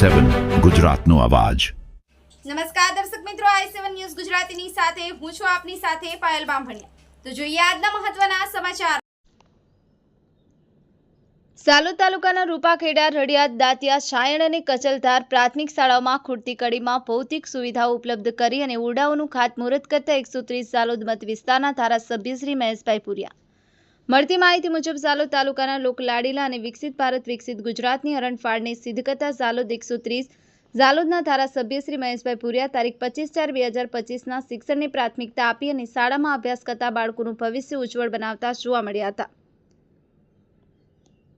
સેવન ગુજરાતનો અવાજ. નમસ્કાર દર્શક મિત્રો આઈ સેવન ન્યૂઝ ગુજરાતીની સાથે હું છું આપની સાથે પાયલ બામભણિયા. તો જોઈએ આજના મહત્વના સમાચાર. સાલોદ તાલુકાના રૂપાખેડા રડિયાદ દાંતિયા સાયણ અને કચલધાર પ્રાથમિક શાળાઓમાં ખૂટતી કડીમાં ભૌતિક સુવિધાઓ ઉપલબ્ધ કરી અને ઓરડાઓનું ખાતમુહૂર્ત કરતા એકસો ત્રીસ સાલોદ મત વિસ્તારના ધારાસભ્ય શ્રી મહેશભાઈ પુરિયા. મળતી માહિતી મુજબ, ઝાલોદ તાલુકાના લોકલાડીલા અને વિકસિત ભારત, વિકસિત ગુજરાતની હરણફાળની સિદ્ધ કરતા ઝાલોદ એકસો ત્રીસ, ઝાલોદના ધારાસભ્ય શ્રી મહેશભાઈ પુરિયા તારીખ પચીસ ચાર બે હજાર પચીસના શિક્ષણને પ્રાથમિકતા આપી અને શાળામાં અભ્યાસ કરતા બાળકોનું ભવિષ્ય ઉજ્જવળ બનાવતા જોવા મળ્યા હતા.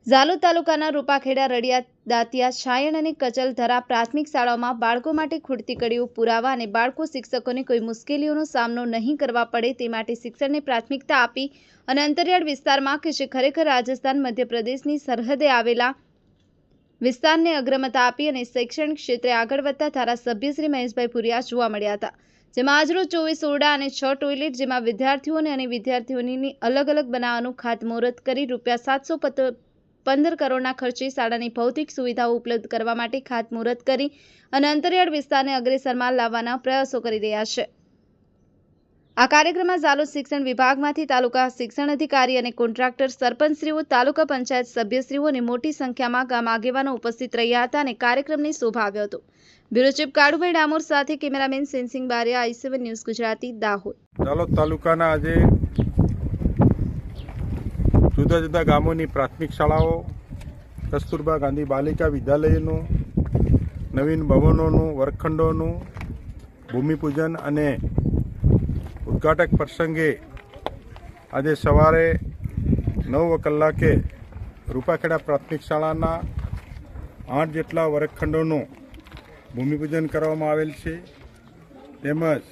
ઝાલોદ તાલુકાના રૂપાખેડા રડિયા દાંતિયા છાયણ અને કચલધરા પ્રાથમિક શાળાઓમાં બાળકો માટે ખૂટતી કડીઓ પુરાવા અને બાળકો શિક્ષકોને કોઈ મુશ્કેલીઓનો સામનો નહીં કરવા પડે તે માટે શિક્ષણને પ્રાથમિકતા આપી અને અંતરિયાળ વિસ્તારમાં કે જે ખરેખર રાજસ્થાન, મધ્યપ્રદેશની સરહદે આવેલા વિસ્તારને અગ્રમતા આપી અને શૈક્ષણિક ક્ષેત્રે આગળ વધતા ધારાસભ્ય શ્રી મહેશભાઈ પુરિયા જોવા મળ્યા હતા. જેમાં આજરોજ ચોવીસ ઓરડા અને છ ટોયલેટ, જેમાં વિદ્યાર્થીઓને અને વિદ્યાર્થીઓની અલગ અલગ બનાવવાનું ખાતમુહૂર્ત કરી રૂપિયા સાતસો પંદર કરોડના ખર્ચે શાળાની ભૌતિક સુવિધાઓ ઉપલબ્ધ કરવા માટે ખાતમુહૂર્ત કરી અને અંતરિયાળ વિસ્તારને અગ્રેસરમાં લાવવાના પ્રયાસો કરી રહ્યા છે. આ કાર્યક્રમમાં ઝાલોદ શિક્ષણ વિભાગમાંથી તાલુકા શિક્ષણ અધિકારી અને કોન્ટ્રાક્ટર સરપંચશ્રીઓ, તાલુકા પંચાયત સભ્યશ્રીઓ અને મોટી સંખ્યામાં ગામ આગેવાનો ઉપસ્થિત રહ્યા હતા અને કાર્યક્રમને શોભાવ્યો હતો. બ્યુરો ચીફ કાળુભાઈ ડામોર સાથે cameraman Sensing Bariya, I seven news Gujarati, Dahod. Jhalod તાલુકાના આજે જુદા જુદા ગામોની પ્રાથમિક શાળાઓ, કસ્તુરબા ગાંધી બાલિકા વિદ્યાલયનું, નવીન ભવનોનું, વર્ગખંડોનું, ભૂમિપૂજન અને ઉદ્ઘાટક પ્રસંગે આજે સવારે નવ કલાકે રૂપાખેડા પ્રાથમિક શાળાના આઠ જેટલા વર્ગખંડોનું ભૂમિપૂજન કરવામાં આવેલ છે. તેમજ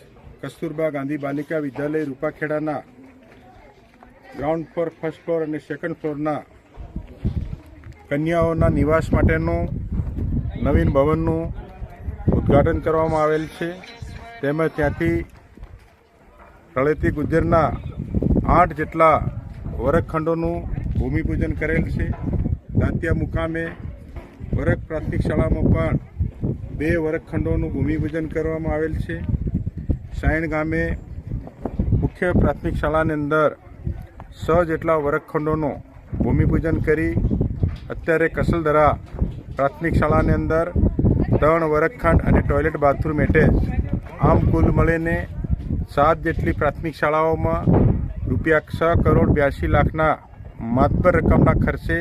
કસ્તુરબા ગાંધી બાલિકા વિદ્યાલય રૂપાખેડાના ગ્રાઉન્ડ ફ્લોર ફર્સ્ટ ફ્લોર અને સેકન્ડ ફ્લોરના કન્યાઓના નિવાસ માટેનું નવીન ભવનનું ઉદ્ઘાટન કરવામાં આવેલ છે. તેમજ ત્યાંથી તળેતી ગુજરના આઠ જેટલા વર્ગખંડોનું ભૂમિપૂજન કરેલ છે. દાંતિયા મુકામે વર્ગ પ્રાથમિક શાળામાં પણ બે વર્ગખંડોનું ભૂમિપૂજન કરવામાં આવેલ છે. સાયણ ગામે મુખ્ય પ્રાથમિક શાળાની અંદર સ જેટલા વર્ગખંડોનું ભૂમિપૂજન કરી અત્યારે કસલદરા પ્રાથમિક શાળાની અંદર ત્રણ વર્ગખંડ અને ટોયલેટ બાથરૂમ એટેચ આમ કુલ મળીને સાત જેટલી પ્રાથમિક શાળાઓમાં રૂપિયા છ કરોડ બ્યાસી લાખના માતબર રકમના ખર્ચે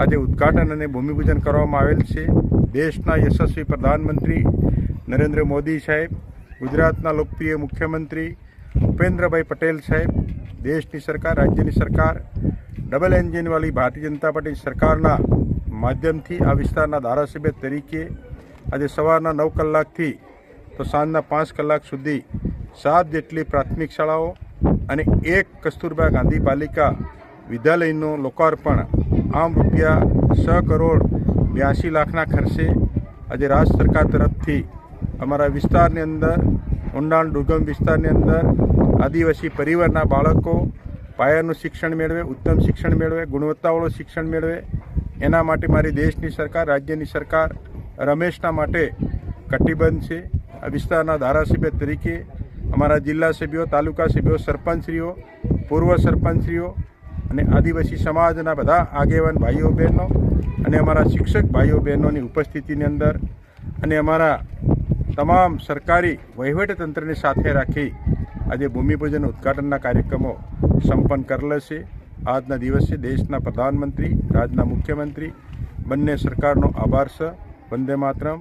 આજે ઉદ્ઘાટન અને ભૂમિપૂજન કરવામાં આવેલ છે. દેશના યશસ્વી પ્રધાનમંત્રી નરેન્દ્ર મોદી સાહેબ, ગુજરાતના લોકપ્રિય મુખ્યમંત્રી ભૂપેન્દ્રભાઈ પટેલ સાહેબ દેશની સરકાર, રાજ્યની સરકાર ડબલ એન્જિનવાળી ભારતીય જનતા પાર્ટી સરકારના માધ્યમથી આ વિસ્તારના ધારાસભ્ય તરીકે આજે સવારના નવ કલાકથી તો સાંજના પાંચ કલાક સુધી સાત જેટલી પ્રાથમિક શાળાઓ અને એક કસ્તુરબા ગાંધી પાલિકા વિદ્યાલયનું લોકાર્પણ આમ રૂપિયા છ કરોડ બ્યાસી લાખના ખર્ચે આજે રાજ્ય સરકાર તરફથી અમારા વિસ્તારની અંદર ઊંડાણ દુર્ગમ વિસ્તારની અંદર આદિવાસી પરિવારના બાળકો પાયાનું શિક્ષણ મેળવે, ઉત્તમ શિક્ષણ મેળવે, ગુણવત્તાવાળું શિક્ષણ મેળવે. એના માટે મારી દેશની સરકાર, રાજ્યની સરકાર રમેશના માટે કટિબદ્ધ છે. આ વિસ્તારના ધારાસભ્ય તરીકે અમારા જિલ્લા સભ્યો, તાલુકા સભ્યો, સરપંચશ્રીઓ, પૂર્વ સરપંચશ્રીઓ અને આદિવાસી સમાજના બધા આગેવાન ભાઈઓ બહેનો અને અમારા શિક્ષક ભાઈઓ બહેનોની ઉપસ્થિતિની અંદર અને અમારા તમામ સરકારી વહીવટીતંત્રને સાથે રાખી આજે ભૂમિપૂજન ઉદ્ઘાટનના કાર્યક્રમો સંપન્ન કરેલ છે. આજના દિવસે દેશના પ્રધાનમંત્રી રાજ્યના મુખ્યમંત્રી, બંને સરકારનો આભાર છે. વંદે માતરમ.